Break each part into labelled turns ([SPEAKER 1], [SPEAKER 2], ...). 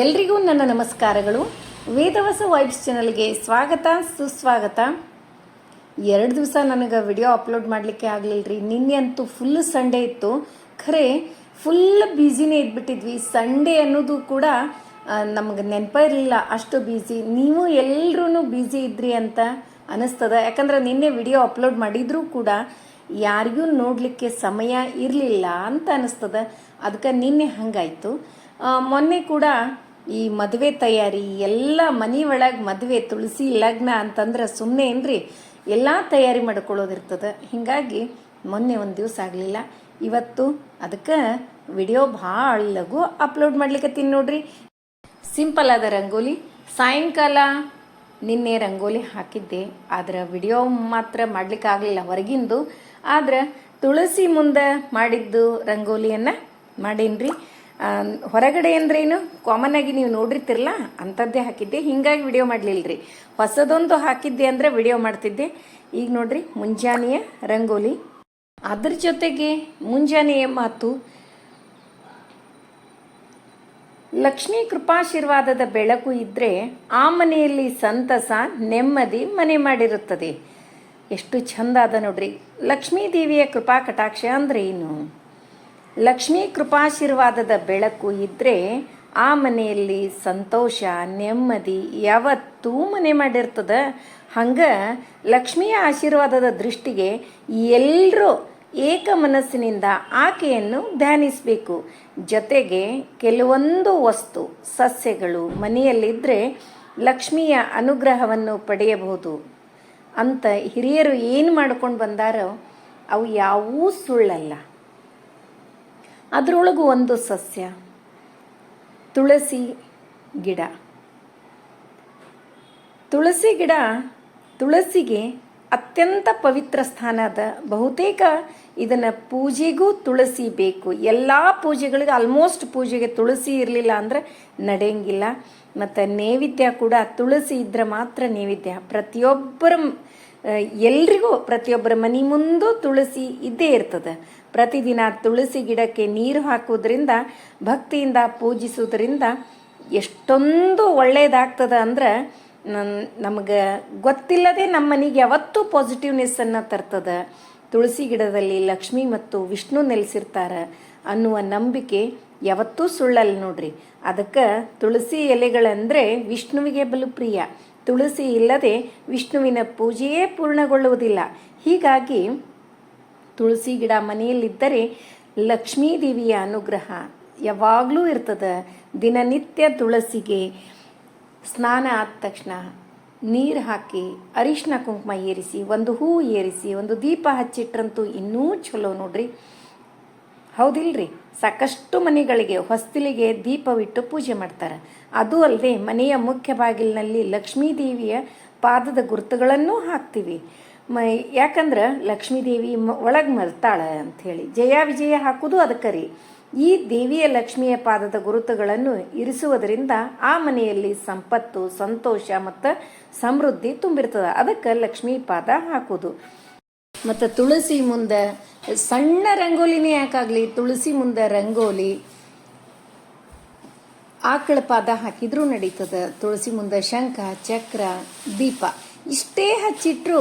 [SPEAKER 1] ಎಲ್ರಿಗೂ ನನ್ನ ನಮಸ್ಕಾರಗಳು. ವೇದವಸ ವೈಬ್ಸ್ ಚಾನಲ್ಗೆ ಸ್ವಾಗತ, ಸುಸ್ವಾಗತ. ಎರಡು ದಿವಸ ನನಗೆ ವಿಡಿಯೋ ಅಪ್ಲೋಡ್ ಮಾಡಲಿಕ್ಕೆ ಆಗಲಿಲ್ಲ ರೀ ನಿನ್ನೆ ಅಂತೂ ಫುಲ್ ಸಂಡೇ ಇತ್ತು. ಖರೆ ಫುಲ್ ಬ್ಯುಸಿನೇ ಇದ್ಬಿಟ್ಟಿದ್ವಿ. ಸಂಡೇ ಅನ್ನೋದು ಕೂಡ ನಮಗೆ ನೆನಪ ಇರಲಿಲ್ಲ ಅಷ್ಟು ಬ್ಯುಸಿ ನೀವು ಎಲ್ಲರೂ ಬ್ಯುಸಿ ಇದ್ರಿ ಅಂತ ಅನಿಸ್ತದ. ಯಾಕಂದ್ರೆ ನಿನ್ನೆ ವಿಡಿಯೋ ಅಪ್ಲೋಡ್ ಮಾಡಿದರೂ ಕೂಡ ಯಾರಿಗೂ ನೋಡಲಿಕ್ಕೆ ಸಮಯ ಇರಲಿಲ್ಲ ಅಂತ ಅನ್ನಿಸ್ತದೆ ಅದಕ್ಕೆ ನಿನ್ನೆ ಹಂಗಾಯ್ತು. ಮೊನ್ನೆ ಕೂಡ ಈ ಮದುವೆ ತಯಾರಿ, ಎಲ್ಲ ಮನೆ ಒಳಗೆ ಮದುವೆ, ತುಳಸಿ ಲಗ್ನ ಅಂತಂದ್ರೆ ಸುಮ್ಮನೆ ಏನ್ರಿ, ಎಲ್ಲ ತಯಾರಿ ಮಾಡ್ಕೊಳ್ಳೋದಿರ್ತದೆ. ಹೀಗಾಗಿ ಮೊನ್ನೆ ಒಂದು ದಿವಸ ಆಗಲಿಲ್ಲ. ಇವತ್ತು ಅದಕ್ಕೆ ವಿಡಿಯೋ ಭಾಳ ಲಘು ಅಪ್ಲೋಡ್ ಮಾಡ್ಲಿಕ್ಕೆ ನೋಡ್ರಿ. ಸಿಂಪಲ್ ಆದ ರಂಗೋಲಿ. ಸಾಯಂಕಾಲ ನಿನ್ನೆ ರಂಗೋಲಿ ಹಾಕಿದ್ದೆ. ಆದ್ರೆ ವಿಡಿಯೋ ಮಾತ್ರ ಮಾಡ್ಲಿಕ್ಕೆ ಆಗಲಿಲ್ಲ ಹೊರಗಿಂದು. ಆದ್ರೆ ತುಳಸಿ ಮುಂದೆ ಮಾಡಿದ್ದು ರಂಗೋಲಿಯನ್ನು ಮಾಡೇನ್ರಿ. ಹೊರಗಡೆ ಅಂದ್ರೇನು? ಕಾಮನ್ ಆಗಿ ನೀವು ನೋಡಿರ್ತಿರಲ್ಲ ಅಂಥದ್ದೇ ಹಾಕಿದ್ದೆ. ಹಿಂಗಾಗಿ ವಿಡಿಯೋ ಮಾಡಲಿಲ್ಲ ರೀ ಹೊಸದೊಂದು ಹಾಕಿದ್ದೆ ಅಂದರೆ ವಿಡಿಯೋ ಮಾಡ್ತಿದ್ದೆ. ಈಗ ನೋಡ್ರಿ, ಮುಂಜಾನೆಯ ರಂಗೋಲಿ. ಅದ್ರ ಜೊತೆಗೆ ಮುಂಜಾನೆಯ ಮಾತು. ಲಕ್ಷ್ಮೀ ಕೃಪಾಶೀರ್ವಾದದ ಬೆಳಕು ಇದ್ದರೆ ಆ ಮನೆಯಲ್ಲಿ ಸಂತಸ, ನೆಮ್ಮದಿ ಮನೆ ಮಾಡಿರುತ್ತದೆ. ಎಷ್ಟು ಚಂದ ಅದ ನೋಡ್ರಿ. ಲಕ್ಷ್ಮೀ ದೇವಿಯ ಕೃಪಾ ಕಟಾಕ್ಷ ಅಂದ್ರೆ ಏನು? ಲಕ್ಷ್ಮೀ ಕೃಪಾಶೀರ್ವಾದದ ಬೆಳಕು ಇದ್ದರೆ ಆ ಮನೆಯಲ್ಲಿ ಸಂತೋಷ, ನೆಮ್ಮದಿ ಯಾವತ್ತೂ ಮನೆ ಮಾಡಿರ್ತದ. ಹಂಗೆ ಲಕ್ಷ್ಮಿಯ ಆಶೀರ್ವಾದದ ದೃಷ್ಟಿಗೆ ಎಲ್ಲರೂ ಏಕ ಮನಸ್ಸಿನಿಂದ ಆಕೆಯನ್ನು ಧ್ಯಾನಿಸಬೇಕು. ಜೊತೆಗೆ ಕೆಲವೊಂದು ವಸ್ತು, ಸಸ್ಯಗಳು ಮನೆಯಲ್ಲಿದ್ದರೆ ಲಕ್ಷ್ಮಿಯ ಅನುಗ್ರಹವನ್ನು ಪಡೆಯಬಹುದು. ಅಂತ ಹಿರಿಯರು ಏನು ಮಾಡ್ಕೊಂಡು ಬಂದಾರೋ ಅವು ಯಾವೂ ಸುಳ್ಳಲ್ಲ. ಅದರೊಳಗೂ ಒಂದು ಸಸ್ಯ, ತುಳಸಿ ಗಿಡ. ತುಳಸಿ ಗಿಡ ತುಳಸಿಗೆ ಅತ್ಯಂತ ಪವಿತ್ರ ಸ್ಥಾನ ಅದ. ಬಹುತೇಕ ಇದನ್ನು ಪೂಜೆಗೂ ತುಳಸಿ ಬೇಕು. ಎಲ್ಲ ಪೂಜೆಗಳಿಗೆ ಆಲ್ಮೋಸ್ಟ್ ಪೂಜೆಗೆ ತುಳಸಿ ಇರಲಿಲ್ಲ ಅಂದರೆ ನಡೆಯಂಗಿಲ್ಲ. ಮತ್ತು ನೈವೇದ್ಯ ಕೂಡ ತುಳಸಿ ಇದ್ರೆ ಮಾತ್ರ ನೈವೇದ್ಯ. ಪ್ರತಿಯೊಬ್ಬರ ಎಲ್ರಿಗೂ ಪ್ರತಿಯೊಬ್ಬರ ಮನೆ ಮುಂದೂ ತುಳಸಿ ಇದ್ದೇ ಇರ್ತದೆ. ಪ್ರತಿದಿನ ತುಳಸಿ ಗಿಡಕ್ಕೆ ನೀರು ಹಾಕೋದ್ರಿಂದ ಭಕ್ತಿಯಿಂದ ಪೂಜಿಸೋದ್ರಿಂದ ಎಷ್ಟೊಂದು ಒಳ್ಳೆಯದಾಗ್ತದೆ ಅಂದ್ರೆ ನಮಗೆ ಗೊತ್ತಿಲ್ಲದೆ ನಮ್ಮ ಮನೆಗೆ ಯಾವತ್ತೂ ಪಾಸಿಟಿವ್ನೆಸ್ಸನ್ನು ತರ್ತದ. ತುಳಸಿ ಗಿಡದಲ್ಲಿ ಲಕ್ಷ್ಮಿ ಮತ್ತು ವಿಷ್ಣು ನೆಲೆಸಿರ್ತಾರೆ ಅನ್ನುವ ನಂಬಿಕೆ ಯಾವತ್ತೂ ಸುಳ್ಳಲ್ಲ ನೋಡ್ರಿ. ಅದಕ್ಕೆ ತುಳಸಿ ಎಲೆಗಳಂದರೆ ವಿಷ್ಣುವಿಗೆ ಬಲು ಪ್ರಿಯ. ತುಳಸಿ ಇಲ್ಲದೆ ವಿಷ್ಣುವಿನ ಪೂಜೆಯೇ ಪೂರ್ಣಗೊಳ್ಳುವುದಿಲ್ಲ. ಹೀಗಾಗಿ ತುಳಸಿ ಗಿಡ ಮನೆಯಲ್ಲಿದ್ದರೆ ಲಕ್ಷ್ಮೀ ದೇವಿಯ ಅನುಗ್ರಹ ಯಾವಾಗಲೂ ಇರ್ತದೆ. ದಿನನಿತ್ಯ ತುಳಸಿಗೆ ಸ್ನಾನ ಆದ ತಕ್ಷಣ ನೀರು ಹಾಕಿ ಅರಿಶಿನ ಕುಂಕುಮ ಏರಿಸಿ, ಒಂದು ಹೂ ಏರಿಸಿ, ಒಂದು ದೀಪ ಹಚ್ಚಿಟ್ರಂತೂ ಇನ್ನೂ ಚಲೋ ನೋಡ್ರಿ. ಹೌದಿಲ್ರಿ? ಸಾಕಷ್ಟು ಮನೆಗಳಿಗೆ, ಹೊಸ್ತಿಲಿಗೆ ದೀಪವಿಟ್ಟು ಪೂಜೆ ಮಾಡ್ತಾರೆ. ಅದು ಅಲ್ಲದೆ ಮನೆಯ ಮುಖ್ಯ ಬಾಗಿಲಿನಲ್ಲಿ ಲಕ್ಷ್ಮೀ ದೇವಿಯ ಪಾದದ ಗುರುತುಗಳನ್ನು ಹಾಕ್ತೀವಿ. ಮ, ಯಾಕಂದ್ರೆ ಲಕ್ಷ್ಮೀ ದೇವಿ ಒಳಗೆ ಮರ್ತಾಳೆ ಅಂಥೇಳಿ ಜಯ ವಿಜಯ ಹಾಕೋದು ಅದಕ್ಕೆ ರೀ. ಈ ದೇವಿಯ ಲಕ್ಷ್ಮಿಯ ಪಾದದ ಗುರುತುಗಳನ್ನು ಇರಿಸುವುದರಿಂದ ಆ ಮನೆಯಲ್ಲಿ ಸಂಪತ್ತು, ಸಂತೋಷ ಮತ್ತು ಸಮೃದ್ಧಿ ತುಂಬಿರ್ತದೆ. ಅದಕ್ಕೆ ಲಕ್ಷ್ಮೀ ಪಾದ ಹಾಕೋದು. ಮತ್ತು ತುಳಸಿ ಮುಂದೆ ಸಣ್ಣ ರಂಗೋಲಿನೇ ಯಾಕಾಗಲಿ? ತುಳಸಿ ಮುಂದೆ ರಂಗೋಲಿ ಆಕಳ ಪಾದ ಹಾಕಿದ್ರೂ ನಡೀತದ. ತುಳಸಿ ಮುಂದೆ ಶಂಖ, ಚಕ್ರ, ದೀಪ. ಇಷ್ಟೇ ಹಚ್ಚಿಟ್ರು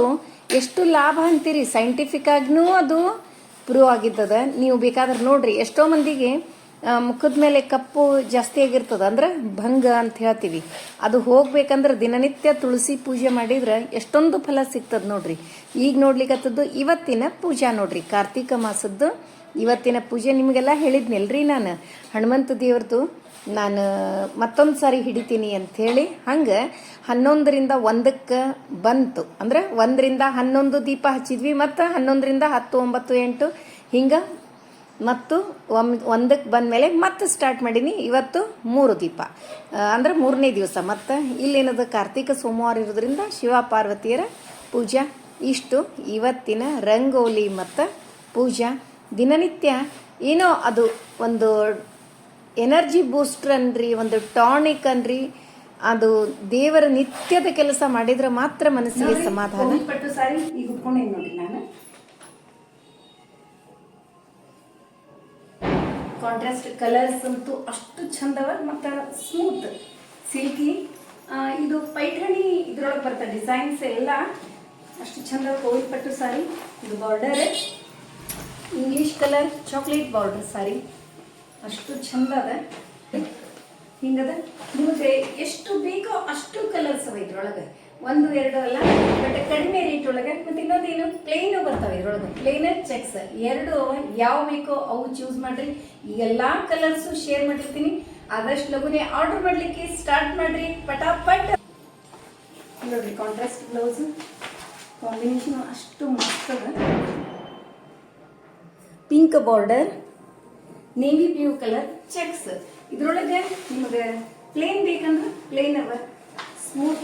[SPEAKER 1] ಎಷ್ಟು ಲಾಭ ಅಂತೀರಿ? ಸೈಂಟಿಫಿಕ್ ಆಗಿನೂ ಅದು ಪ್ರೂವ್ ಆಗಿದ್ದದ. ನೀವು ಬೇಕಾದ್ರೆ ನೋಡ್ರಿ. ಎಷ್ಟೋ ಮಂದಿಗೆ ಮುಖದ ಮೇಲೆ ಕಪ್ಪು ಜಾಸ್ತಿ ಆಗಿರ್ತದ ಅಂದ್ರೆ ಭಂಗ ಅಂತ ಹೇಳ್ತೀವಿ. ಅದು ಹೋಗ್ಬೇಕಂದ್ರೆ ದಿನನಿತ್ಯ ತುಳಸಿ ಪೂಜೆ ಮಾಡಿದ್ರೆ ಎಷ್ಟೊಂದು ಫಲ ಸಿಗ್ತದ ನೋಡ್ರಿ. ಈಗ ನೋಡ್ಲಿಕ್ಕತ್ತದ್ದು ಇವತ್ತಿನ ಪೂಜಾ ನೋಡ್ರಿ. ಕಾರ್ತಿಕ ಮಾಸದ್ದು ಇವತ್ತಿನ ಪೂಜೆ ನಿಮಗೆಲ್ಲ ಹೇಳಿದ್ನಲ್ರಿ ನಾನು. ಹನುಮಂತ ದೇವ್ರದ್ದು ನಾನು ಮತ್ತೊಂದು ಸಾರಿ ಹಿಡಿತೀನಿ ಅಂಥೇಳಿ ಹಂಗೆ ಹನ್ನೊಂದರಿಂದ ಒಂದಕ್ಕೆ ಬಂತು. ಅಂದ್ರೆ ಒಂದರಿಂದ ಹನ್ನೊಂದು ದೀಪ ಹಚ್ಚಿದ್ವಿ ಮತ್ತು ಹನ್ನೊಂದರಿಂದ ಹತ್ತು, ಒಂಬತ್ತು, ಎಂಟು ಹಿಂಗೆ ಮತ್ತು ಒಮ್ ಒಂದಕ್ಕೆ ಬಂದಮೇಲೆ ಮತ್ತೆ ಸ್ಟಾರ್ಟ್ ಮಾಡೀನಿ ಇವತ್ತು ಮೂರು ದೀಪ. ಅಂದ್ರೆ ಮೂರನೇ ದಿವಸ ಮತ್ತು ಇಲ್ಲೇನದು ಕಾರ್ತಿಕ ಸೋಮವಾರ ಇರೋದ್ರಿಂದ ಶಿವ ಪಾರ್ವತಿಯರ ಪೂಜಾ ಇಷ್ಟು ಇವತ್ತಿನ ರಂಗೋಲಿ ಮತ್ತು ಪೂಜಾ. ದಿನನಿತ್ಯ ಏನೋ ಅದು ಒಂದು ಎನರ್ಜಿ ಬೂಸ್ಟರ್ ಅನ್ರಿ ಒಂದು ಟಾನಿಕ್ ಅನ್ರಿ ಅದು ದೇವರ ನಿತ್ಯದ ಕೆಲಸ ಮಾಡಿದ್ರೆ ಮಾತ್ರ ಮನಸ್ಸಿಗೆ ಸಮಾಧಾನ.
[SPEAKER 2] ನೋಡಿ ನಾನು.
[SPEAKER 1] ಕಾಂಟ್ರಾಸ್ಟ್ ಕಲರ್ಸ್ ಅಂತೂ ಅಷ್ಟು ಚಂದವ ಮತ್ತ ಸ್ಮೂತ್ ಸಿಲ್ಕಿ ಇದು ಪೈಠಣಿ ಇದ್ರೊಳಗೆ ಬರ್ತದೆ ಡಿಸೈನ್ಸ್ ಎಲ್ಲ ಅಷ್ಟು ಚಂದ ಕೋವಿಡ್ ಪಟ್ಟು ಸಾರಿ ಇದು border English colour chocolate border sari ಅಷ್ಟು ಚಂದ ಅದ. ಹಿಂಗದ? ನಿಮಗೆ ಎಷ್ಟು ಬೇಕೋ ಅಷ್ಟು ಕಲರ್ಸ್ ಅವ ಇದ್ರೊಳಗೆ. ಒಂದು, ಎರಡು ಅಲ್ಲ ಬಟ್ ಕಡಿಮೆ ರೇಟ್ ಒಳಗೆ ಮತ್ತೆ ಇನ್ನೊಂದೇನು ಪ್ಲೇನು ಬರ್ತಾವೆ ಇದ್ರೊಳಗೆ. ಪ್ಲೇನರ್ ಚೆಕ್ಸ್ ಎರಡು ಯಾವ ಬೇಕೋ ಅವು ಚೂಸ್ ಮಾಡ್ರಿ. ಎಲ್ಲ ಕಲರ್ಸು ಶೇರ್ ಮಾಡಿರ್ತೀನಿ. ಆದಷ್ಟು ಲಗುನೆ ಆರ್ಡರ್ ಮಾಡಲಿಕ್ಕೆ ಸ್ಟಾರ್ಟ್ ಮಾಡ್ರಿ. ಪಟಾಪಟ್. ನೋಡ್ರಿ ಕಾಂಟ್ರಾಸ್ಟ್ ಬ್ಲೌಸ್ ಕಾಂಬಿನೇಷನ್ ಅಷ್ಟು ಮಸ್ತ್ ಅದ. Pink border navy blue colour checks ಇದ್ರೊಳಗೆ ನಿಮಗೆ ಪ್ಲೇನ್ ಬೇಕಂದ್ರೆ ಪ್ಲೇನ್ ಅವ. ಸ್ಮೂತ್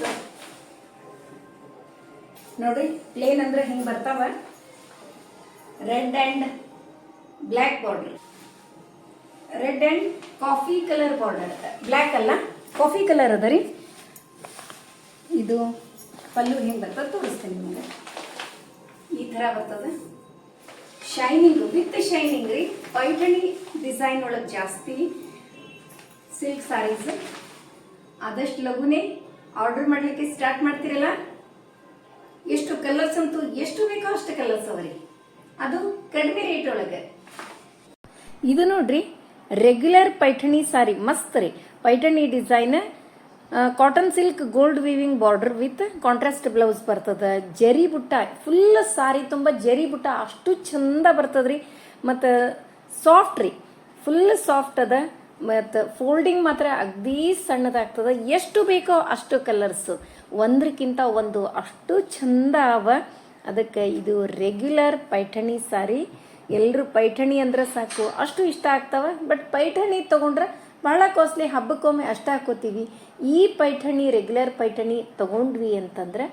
[SPEAKER 1] ನೋಡ್ರಿ ಪ್ಲೇನ್ ಅಂದ್ರೆ ಹಿಂಗೆ ಬರ್ತಾವ? Red and black border red and coffee colour border black ಅಲ್ಲ? ಕಾಫಿ ಕಲರ್ ಅದ ರೀ. ಇದು ಪಲ್ಲು ಹೆಂಗೆ ಬರ್ತದೆ ತೋರಿಸ್ತೇನೆ ನಿಮಗೆ. ಈ ಥರ ಬರ್ತದೆ. ಶೈನಿಂಗ್ ವಿತ್ ಶೈನಿಂಗ್ ರೀ ಪೈಠಣಿ ಡಿಸೈನ್ ಒಳಗೆ ಜಾಸ್ತಿ ಸಿಲ್ಕ್ ಸಾರೀಸ್ ಆದಷ್ಟು ಲಘುನೇ ಆರ್ಡರ್ ಮಾಡಲಿಕ್ಕೆ ಸ್ಟಾರ್ಟ್ ಮಾಡ್ತೀರಲ್ಲ ಎಷ್ಟು ಕಲರ್ಸ್ ಅಂತೂ ಎಷ್ಟು ಬೇಕೋ ಅಷ್ಟು ಕಲರ್ಸ್ ಅವರಿ ಅದು ಕಡಿಮೆ ರೇಟ್ ಒಳಗೆ ಇದು ನೋಡ್ರಿ ರೆಗ್ಯುಲರ್ ಪೈಠಣಿ ಸಾರಿ ಮಸ್ತ್ ರೀ Paithani design cotton silk gold weaving border with contrast blouse ಬರ್ತದ. ಜರಿ ಬುಟ್ಟ ಫುಲ್ ಸಾರಿ, ತುಂಬ ಜರಿ ಬುಟ್ಟ, ಅಷ್ಟು ಚಂದ ಬರ್ತದ್ರಿ. ಮತ್ತು ಸಾಫ್ಟ್ ರೀ ಫುಲ್ ಸಾಫ್ಟ್ ಅದ. ಮತ್ತು ಫೋಲ್ಡಿಂಗ್ ಮಾತ್ರ ಅಗ್ದಿ ಸಣ್ಣದಾಗ್ತದ. ಎಷ್ಟು ಬೇಕೋ ಅಷ್ಟು ಕಲರ್ಸ್ ಒಂದ್ರಕ್ಕಿಂತ ಒಂದು ಅಷ್ಟು ಚಂದ ಅವ. ಅದಕ್ಕೆ ಇದು ರೆಗ್ಯುಲರ್ ಪೈಠಣಿ ಸಾರಿ. ಎಲ್ಲರೂ ಪೈಠಣಿ ಅಂದ್ರೆ ಸಾಕು. ಅಷ್ಟು ಇಷ್ಟ ಆಗ್ತಾವ. ಬಟ್ ಪೈಠಣಿ ತಗೊಂಡ್ರೆ ಭಾಳ ಕಾಸ್ಟ್ಲಿ ಹಬ್ಬಕ್ಕೊಮ್ಮೆ ಅಷ್ಟ ಹಾಕೋತೀವಿ. ಈ ಪೈಠಣಿ ರೆಗ್ಯುಲರ್ ಪೈಠಣಿ ತಗೊಂಡ್ವಿ ಅಂತಂದ್ರೆ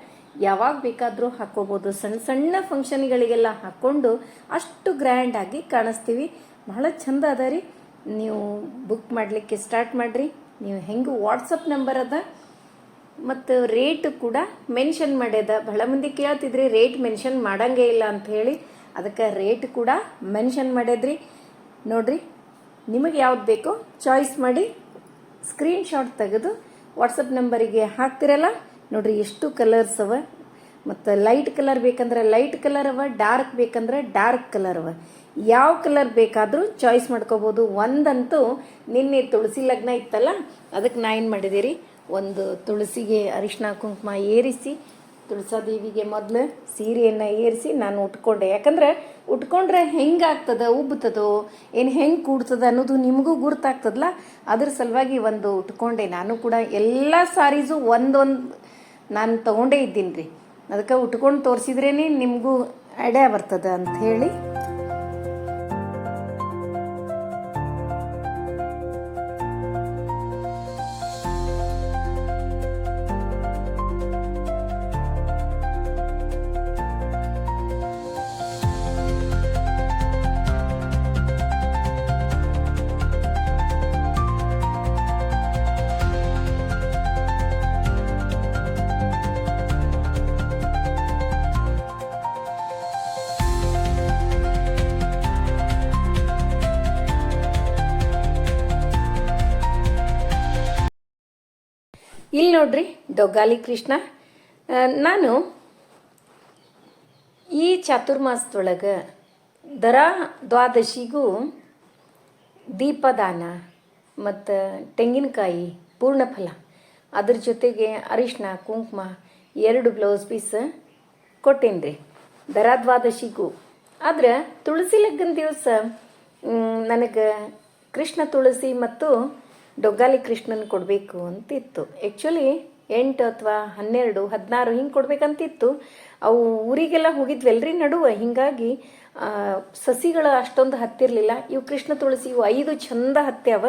[SPEAKER 1] ಯಾವಾಗ ಬೇಕಾದರೂ ಹಾಕೋಬಹುದು ಸಣ್ಣ ಸಣ್ಣ ಫಂಕ್ಷನ್ಗಳಿಗೆಲ್ಲ ಹಾಕ್ಕೊಂಡು ಅಷ್ಟು ಗ್ರ್ಯಾಂಡ್ ಆಗಿ ಕಾಣಿಸ್ತೀವಿ. ಬಹಳ ಚಂದ ಅದ ನೀವು ಬುಕ್ ಮಾಡಲಿಕ್ಕೆ ಸ್ಟಾರ್ಟ್ ಮಾಡಿರಿ. ನೀವು ಹೆಂಗೆ ವಾಟ್ಸಪ್ ನಂಬರ್ ಅದ ಮತ್ತು ರೇಟ್ ಕೂಡ ಮೆನ್ಷನ್ ಮಾಡ್ಯದ. ಬಹಳ ಮಂದಿ ಕೇಳ್ತಿದ್ರಿ ರೇಟ್ ಮೆನ್ಷನ್ ಮಾಡಂಗೇ ಇಲ್ಲ ಅಂತ ಹೇಳಿ. ಅದಕ್ಕೆ ರೇಟ್ ಕೂಡ ಮೆನ್ಷನ್ ಮಾಡ್ಯದ್ರಿ. ನೋಡ್ರಿ ನಿಮಗೆ ಯಾವ್ದು ಬೇಕೋ ಚಾಯ್ಸ್ ಮಾಡಿ ಸ್ಕ್ರೀನ್ಶಾಟ್ ತೆಗೆದು ವಾಟ್ಸಪ್ ನಂಬರಿಗೆ ಹಾಕ್ತಿರಲ್ಲ. ನೋಡ್ರಿ ಎಷ್ಟು ಕಲರ್ಸ್ ಅವ. ಮತ್ತು ಲೈಟ್ ಕಲರ್ ಬೇಕಂದ್ರೆ ಲೈಟ್ ಕಲರ್ ಅವ ಡಾರ್ಕ್ ಬೇಕಂದ್ರೆ ಡಾರ್ಕ್ ಕಲರ್ ಅವ. ಯಾವ ಕಲರ್ ಬೇಕಾದರೂ ಚಾಯ್ಸ್ ಮಾಡ್ಕೋಬೋದು. ಒಂದಂತೂ ನಿನ್ನೆ ತುಳಸಿ ಲಗ್ನ ಇತ್ತಲ್ಲ, ಅದಕ್ಕೆ ನಾ ಏನು ಮಾಡಿದೆ ಒಂದು ತುಳಸಿಗೆ ಅರಿಶಿನ ಕುಂಕುಮ ಏರಿಸಿ ತುಳಸಾದೇವಿಗೆ ಮೊದಲು ಸೀರೆಯನ್ನು ಏರಿಸಿ ನಾನು ಉಟ್ಕೊಂಡೆ. ಯಾಕಂದ್ರೆ ಉಟ್ಕೊಂಡ್ರೆ ಹೆಂಗಾಗ್ತದ, ಉಬ್ಬುತ್ತದೋ, ಏನು ಹೆಂಗೆ ಕೂಡ್ತದೆ ಅನ್ನೋದು ನಿಮಗೂ ಗುರ್ತಾಗ್ತದಲ್ಲ ಅದ್ರ ಸಲುವಾಗಿ ಒಂದು ಉಟ್ಕೊಂಡೆ. ನಾನು ಕೂಡ ಎಲ್ಲ ಸಾರೀಸು ಒಂದೊಂದು ನಾನು ತಗೊಂಡೇ ಇದ್ದೀನಿ ರೀ. ಅದಕ್ಕೆ ಉಟ್ಕೊಂಡು ತೋರಿಸಿದ್ರೇ ನಿಮಗೂ ಐಡಿಯಾ ಬರ್ತದೆ ಅಂತ ಹೇಳಿ. ನೋಡ್ರಿ, ದೊಗ್ಗಾಲಿ ಕೃಷ್ಣ. ನಾನು ಈ ಚಾತುರ್ಮಾಸದೊಳಗೆ ದರ ದ್ವಾದಶಿಗೂ ದೀಪದಾನ ಮತ್ತು ತೆಂಗಿನಕಾಯಿ ಪೂರ್ಣಫಲ, ಅದ್ರ ಜೊತೆಗೆ ಅರಿಶಿನ ಕುಂಕುಮ ಎರಡು ಬ್ಲೌಸ್ ಪೀಸ್ ಕೊಟ್ಟೇನಿ ರೀ ದರ ದ್ವಾದಶಿಗೂ. ಆದ್ರೆ ತುಳಸಿ ಲಗ್ನ ದಿವಸ ನನಗೆ ಕೃಷ್ಣ ತುಳಸಿ ಮತ್ತು ಡೊಗ್ಗಾಲಿ ಕೃಷ್ಣನ್ ಕೊಡಬೇಕು ಅಂತಿತ್ತು. ಆ್ಯಕ್ಚುಲಿ ಎಂಟು ಅಥವಾ ಹನ್ನೆರಡು, ಹದಿನಾರು ಹಿಂಗೆ ಕೊಡ್ಬೇಕಂತಿತ್ತು. ಅವು ಊರಿಗೆಲ್ಲ ಹೋಗಿದ್ವಲ್ರಿ ನಡುವೆ. ಹಿಂಗಾಗಿ ಸಸಿಗಳು ಅಷ್ಟೊಂದು ಹತ್ತಿರಲಿಲ್ಲ. ಇವು ಕೃಷ್ಣ ತುಳಸಿ, ಇವು ಐದು ಚಂದ ಹತ್ಯಾವ.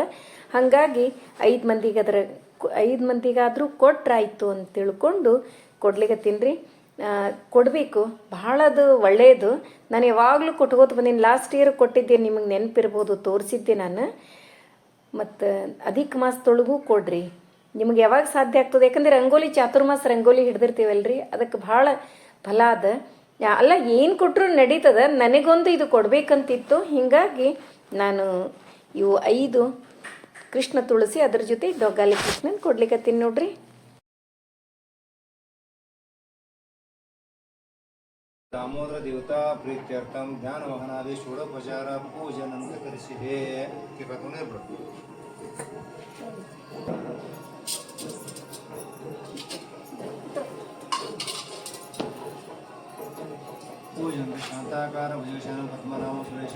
[SPEAKER 1] ಹಾಗಾಗಿ ಐದು ಮಂದಿಗೆ ಅದರ ಐದು ಮಂದಿಗಾದರೂ ಕೊಟ್ರಾಯ್ತು ಅಂತ ತಿಳ್ಕೊಂಡು ಕೊಡ್ಲಿಕತ್ತೀನಿ ರೀ ಕೊಡಬೇಕು. ಅದು ಒಳ್ಳೆಯದು ನಾನು ಯಾವಾಗಲೂ ಕೊಟ್ಕೋತ ಬಂದೀನಿ. ಲಾಸ್ಟ್ ಇಯರ್ ಕೊಟ್ಟಿದ್ದೆ, ನಿಮಗೆ ನೆನಪಿರ್ಬೋದು, ತೋರಿಸಿದ್ದೆ ನಾನು. ಮತ್ತು ಅಧಿಕ ಮಾಸದೊಳಗೂ ಕೊಡ್ರಿ. ನಿಮ್ಗೆ ಯಾವಾಗ ಸಾಧ್ಯ ಆಗ್ತದೆ? ಯಾಕಂದ್ರೆ ರಂಗೋಲಿ ಚಾತುರ್ಮಾಸ ರಂಗೋಲಿ ಹಿಡ್ದಿರ್ತೀವಲ್ರಿ? ಅದಕ್ಕೆ ಭಾಳ ಫಲ ಅದ. ಅಲ್ಲ, ಏನು ಕೊಟ್ಟರು ನಡೀತದ? ನನಗೊಂದು ಇದು ಕೊಡಬೇಕಂತಿತ್ತು. ಹೀಗಾಗಿ ನಾನು ಇವು ಐದು ಕೃಷ್ಣ ತುಳಸಿ ಅದ್ರ ಜೊತೆ ದೊಗ್ಗಾಲಿ ಕೃಷ್ಣನ್ ಕೊಡ್ಲಿಕ್ಕತ್ತೀನಿ ನೋಡ್ರಿ.
[SPEAKER 3] दामोदर देवता प्रीत्यर्थम ध्यान वहनादि षोडोपचार पूजन करिसिदे पूजन शांताकार भुजशन पद्मनाम सुरेश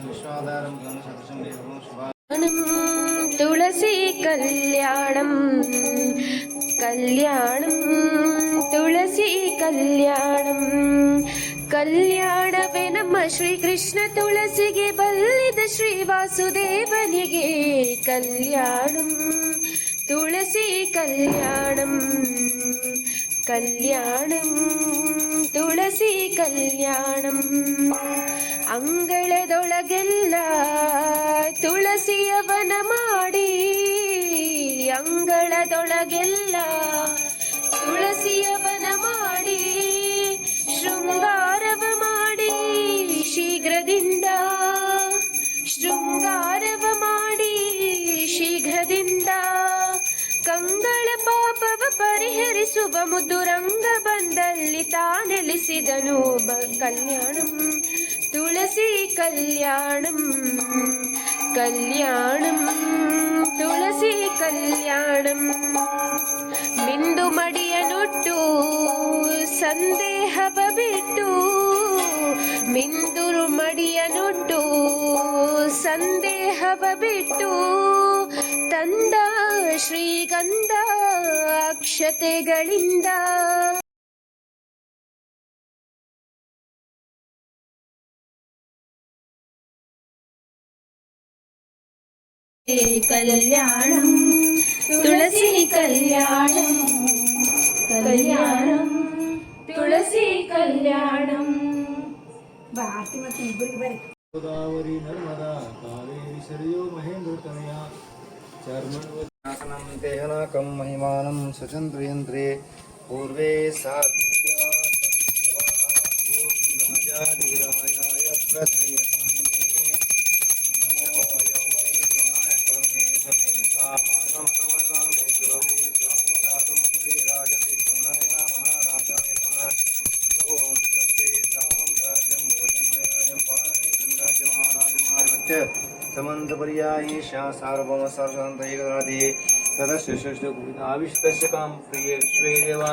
[SPEAKER 4] तुलसी कल्याणम कल्याणम, तुलसी कल्याणम। ಕಲ್ಯಾಣವೇ ನಮ್ಮ ಶ್ರೀಕೃಷ್ಣ ತುಳಸಿಗೆ ಬಲ್ಲಿದ ಶ್ರೀ ವಾಸುದೇವನಿಗೆ. ಕಲ್ಯಾಣಂ, ತುಳಸಿ ಕಲ್ಯಾಣಂ ಕಲ್ಯಾಣಂ, ತುಳಸಿ ಕಲ್ಯಾಣಂ. ಅಂಗಳದೊಳಗೆಲ್ಲ ತುಳಸಿಯವನ ಮಾಡಿ, ಅಂಗಳದೊಳಗೆಲ್ಲ ಮುದ್ದುರಂಗ ಬಂದಲ್ಲಿ ತಾನೆಲಿಸಿದನು ಬ ಕಲ್ಯಾಣಂ, ತುಳಸಿ ಕಲ್ಯಾಣಂ ಕಲ್ಯಾಣಂ, ತುಳಸಿ ಕಲ್ಯಾಣಂ. ಮಿಂದು ಮಡಿಯನುಟ್ಟು ಸಂದೇಹವ ಬಿಟ್ಟು ಮಿಂದುರು ಮಡಿಯನುಟ್ಟು ಸಂದೇಹವ ಬಿಟ್ಟು ತಂದ ಶ್ರೀಗಂಧ ಅಕ್ಷತೆಗಳಿಂದ കല്യാണം തുളസി കല്യാണം കല്യാണം തുളസി കല്യാണം
[SPEAKER 2] ഗോദാവരി നർമ്മദ കാവേരി ശരയോ മഹേന്ദ്രതനയ
[SPEAKER 3] ചർമ്മ नर्मदा कावेरी सरयो महेन्द्रतनया चर्मण्वनासनं देहनाकं महिमानं सचन्द्रयन्त्रे पूर्वे साध्या राजाधिराजाय समन्तपर्यायीशा सार्वभौम सर्वन्तैकदाति तदस्य षष्ठकुविधाविष्टस्य कां प्रिये विश्वे देवा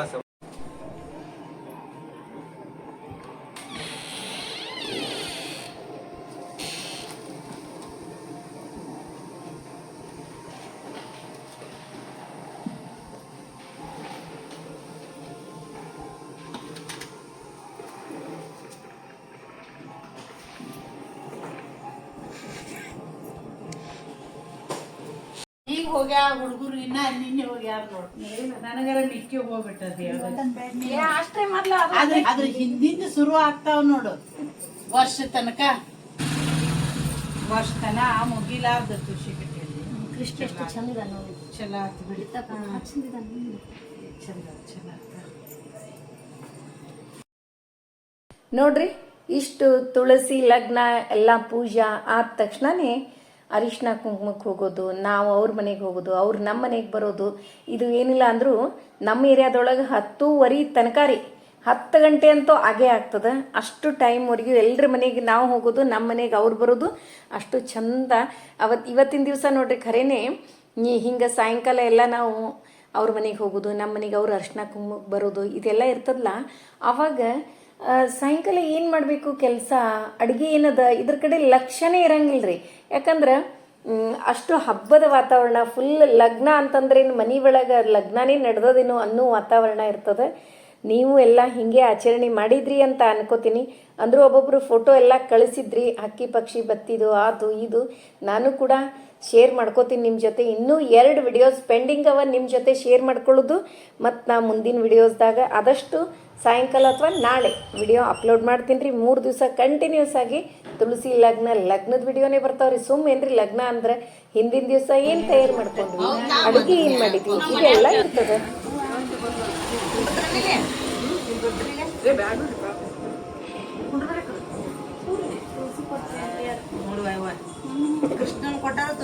[SPEAKER 5] ಹೋಗ್ಬಿಟ್ಟದ ಅದ್ರ ಹಿಂದಿಂದ ಶುರು ಆಗ್ತಾವ ನೋಡು. ವರ್ಷ ತನಕ. ವರ್ಷ ತನ ಮುಗಿಲಾರ್ದ ಖುಷಿ ಬಿಟ್ಟಿಲ್ಲಿ
[SPEAKER 2] ಕೃಷ್ಣ ಎಷ್ಟು ಚಂದ ನೋಡಿ.
[SPEAKER 5] ಚಲೋ ಆತ್ ಬಿಡಿ
[SPEAKER 2] ಚಂದ
[SPEAKER 5] ಚಂದ ಚಲೋ
[SPEAKER 1] ನೋಡ್ರಿ ಇಷ್ಟು ತುಳಸಿ ಲಗ್ನ ಎಲ್ಲ ಪೂಜಾ ಆದ ತಕ್ಷಣನೇ ಅರಿಶಿನ ಕುಂಕುಮಕ್ಕೆ ಹೋಗೋದು, ನಾವು ಅವ್ರ ಮನೆಗೆ ಹೋಗೋದು, ಅವ್ರು ನಮ್ಮ ಮನೆಗೆ ಬರೋದು, ಇದು ಏನಿಲ್ಲ ಅಂದರೂ ನಮ್ಮ ಏರಿಯಾದೊಳಗೆ ಹತ್ತೂವರೆ ತನಕ ರೀ. ಹತ್ತು ಗಂಟೆ ಅಂತೂ ಆಗೇ ಆಗ್ತದೆ. ಅಷ್ಟು ಟೈಮ್ವರೆಗೂ ಎಲ್ಲರ ಮನೆಗೆ ನಾವು ಹೋಗೋದು, ನಮ್ಮ ಮನೆಗೆ ಅವ್ರು ಬರೋದು. ಅಷ್ಟು ಚಂದ. ಅವತ್ತು ಇವತ್ತಿನ ದಿವಸ ನೋಡ್ರಿ, ಖರೇನೆ ನೀ ಹಿಂಗೆ ಸಾಯಂಕಾಲ ಎಲ್ಲ ನಾವು ಅವ್ರ ಮನೆಗೆ ಹೋಗೋದು, ನಮ್ಮ ಮನೆಗೆ ಅವ್ರು ಅರ್ಶಿನ ಕುಂಕುಮಕ್ಕೆ ಬರೋದು, ಇದೆಲ್ಲ ಇರ್ತದಲ್ಲ ಆವಾಗ ಸಾಯಂಕಾಲ ಏನು ಮಾಡಬೇಕು ಕೆಲಸ? ಅಡುಗೆ ಏನದ? ಇದ್ರ ಕಡೆ ಲಕ್ಷನೇ ಇರಂಗಿಲ್ಲ ರೀ ಯಾಕಂದ್ರೆ ಅಷ್ಟು ಹಬ್ಬದ ವಾತಾವರಣ ಫುಲ್ ಲಗ್ನ ಅಂತಂದ್ರೆ ಏನು ಮನೆ ಒಳಗೆ ಲಗ್ನನೇ ನಡೆದದೇನೋ ಅನ್ನೋ ವಾತಾವರಣ ಇರ್ತದೆ. ನೀವು ಎಲ್ಲ ಹಿಂಗೆ ಆಚರಣೆ ಮಾಡಿದ್ರಿ ಅಂತ ಅನ್ಕೋತೀನಿ. ಅಂದರೂ ಒಬ್ಬೊಬ್ರು ಫೋಟೋ ಎಲ್ಲ ಕಳಿಸಿದ್ರಿ. ಹಕ್ಕಿ ಪಕ್ಷಿ ಬತ್ತಿದು, ಆತು ಇದು ನಾನು ಕೂಡ ಶೇರ್ ಮಾಡ್ಕೋತೀನಿ ನಿಮ್ಮ ಜೊತೆ. ಇನ್ನೂ ಎರಡು ವಿಡಿಯೋಸ್ ಪೆಂಡಿಂಗ್ ಅವ ನಿಮ್ಮ ಜೊತೆ ಶೇರ್ ಮಾಡ್ಕೊಳ್ಳೋದು. ಮತ್ತು ನಾ ಮುಂದಿನ ವಿಡಿಯೋಸ್ದಾಗ ಆದಷ್ಟು ಸಾಯಂಕಾಲ ಅಥವಾ ನಾಳೆ ವಿಡಿಯೋ ಅಪ್ಲೋಡ್ ಮಾಡ್ತೀನಿ ರೀ ಮೂರು ದಿವಸ ಕಂಟಿನ್ಯೂಸ್ ಆಗಿ ತುಳಸಿ ಲಗ್ನ, ಲಗ್ನದ ವಿಡಿಯೋನೇ ಬರ್ತಾವ್ರಿ. ಸುಮ್ಮ ಏನ್ರಿ ಲಗ್ನ ಅಂದ್ರೆ ಹಿಂದಿನ ದಿವಸ ಏನು ತಯಾರು ಮಾಡ್ಕೊಂಡ್ವಿ? ಅಡುಗೆ ಏನು ಮಾಡಿದ್ವಿ? ಇದೆಲ್ಲ ಇರ್ತದೆ.
[SPEAKER 5] ನೋಡುವ నువ్వు కొట్టాలో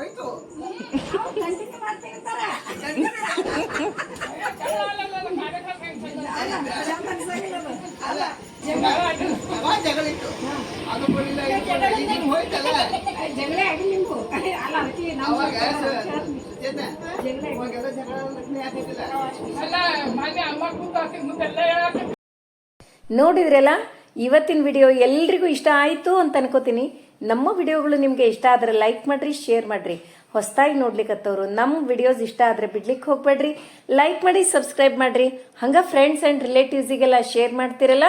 [SPEAKER 5] ಹೋಯ್ತು. ಅದು ಬರಲಿಲ್ಲ ಹೋಯ್ತಲ್ಲ.
[SPEAKER 2] ಜಗಳ ಆಗಿ ನಿಮ್ಗೂ. ಅಲ್ಲ ಅದಕ್ಕೆ ನಾವು
[SPEAKER 1] ನೋಡಿದ್ರಲ್ಲ ಇವತ್ತಿನ ವಿಡಿಯೋ ಎಲ್ರಿಗೂ ಇಷ್ಟ ಆಯಿತು ಅಂತ ಅನ್ಕೋತೀನಿ. ನಮ್ಮ ವಿಡಿಯೋಗಳು ನಿಮಗೆ ಇಷ್ಟ ಆದರೆ ಲೈಕ್ ಮಾಡಿರಿ ಶೇರ್ ಮಾಡಿರಿ. ಹೊಸದಾಗಿ ನೋಡ್ಲಿಕ್ಕತ್ತವ್ರು ನಮ್ಮ ವಿಡಿಯೋಸ್ ಇಷ್ಟ ಆದರೆ ಬಿಡ್ಲಿಕ್ಕೆ ಹೋಗ್ಬೇಡ್ರಿ. ಲೈಕ್ ಮಾಡಿ ಸಬ್ಸ್ಕ್ರೈಬ್ ಮಾಡಿರಿ. ಹಂಗೆ ಫ್ರೆಂಡ್ಸ್ ಆ್ಯಂಡ್ ರಿಲೇಟಿವ್ಸಿಗೆಲ್ಲ ಶೇರ್ ಮಾಡ್ತಿರಲ್ಲ?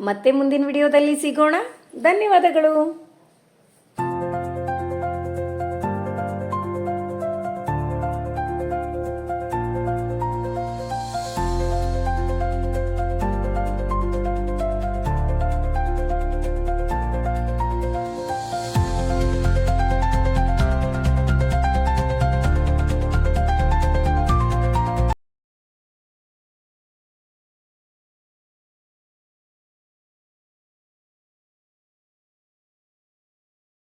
[SPEAKER 1] ಮತ್ತೆ ಮುಂದಿನ ವಿಡಿಯೋದಲ್ಲಿ ಸಿಗೋಣ. ಧನ್ಯವಾದಗಳು.